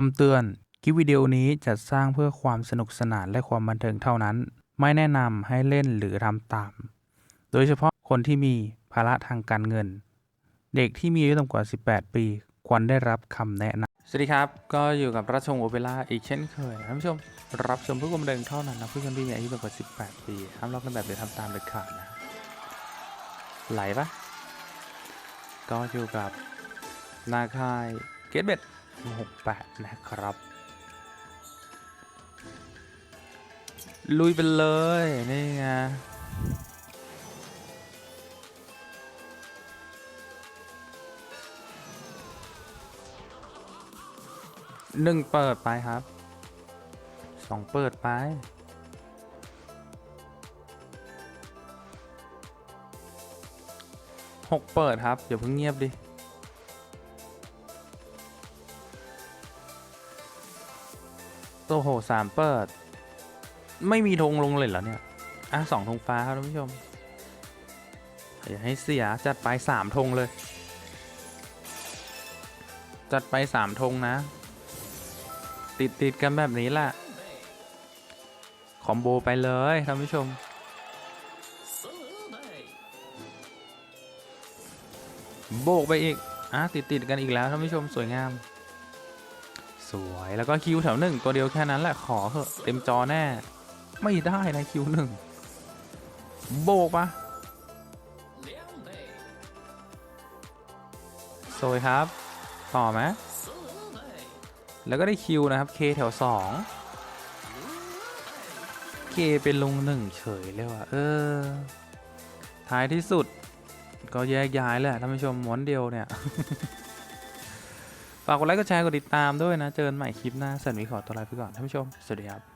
คำเตือน คลิปวิดีโอนี้จัดสร้างเพื่อความสนุกสนานและความบันเทิงเท่านั้น ไม่แนะนำให้เล่นหรือทำตาม โดยเฉพาะคนที่มีภาระทางการเงิน เด็กที่มีอายุต่ำกว่า 18 ปี ควรได้รับคำแนะนำสวัสดีครับ ก็อยู่กับราชวงศ์โอเปร่าอีกเช่นเคยท่านผู้ชม รับชมเพื่อความบันเทิงเท่านั้นนะผู้ชมที่มีอายุต่ำกว่า 18 ปีห้ามลอกเลียนแบบหรือทำตามเด็ดขาดนะไหลปะก็อยู่กับนาคายเกตเบ็ด 68 นะครับ ลุยไปเลย นี่ไงหนึ่งเปิดไปครับสองเปิดไปหกเปิดครับอย่าเพิ่งเงียบดิ โอ้โหสามเปิด ไม่มีธงลงเลยเหรอเนี่ย อะสองธงฟ้าครับท่านผู้ชม อย่าให้เสียจัดไปสามธงเลย จัดไปสามธงนะ ติดติดกันแบบนี้แหละคอมโบไปเลยท่านผู้ชมโบกไปอีก อะติดติดกันอีกแล้วท่านผู้ชมสวยงาม สวยแล้วก็คิวแถวหนึ่งตัวเดียวแค่นั้นแหละขอเถอะเต็มจอแน่ ไม่ได้นะคิวหนึ่งโบกปะสวยครับ ต่อไหมแล้วก็ได้คิวนะครับเคแถวสองเคเป็นลงหนึ่งเฉยเลยว่ะเออ ท้ายที่สุด ก็แยกย้ายแหละท่านผู้ชมม้วนเดียวเนี่ย ฝากกดไลค์กดแชร์กดติดตามด้วยนะ เจอกันใหม่คลิปหน้าสันวิขอตัวลาไปก่อนท่านผู้ชม สวัสดีครับ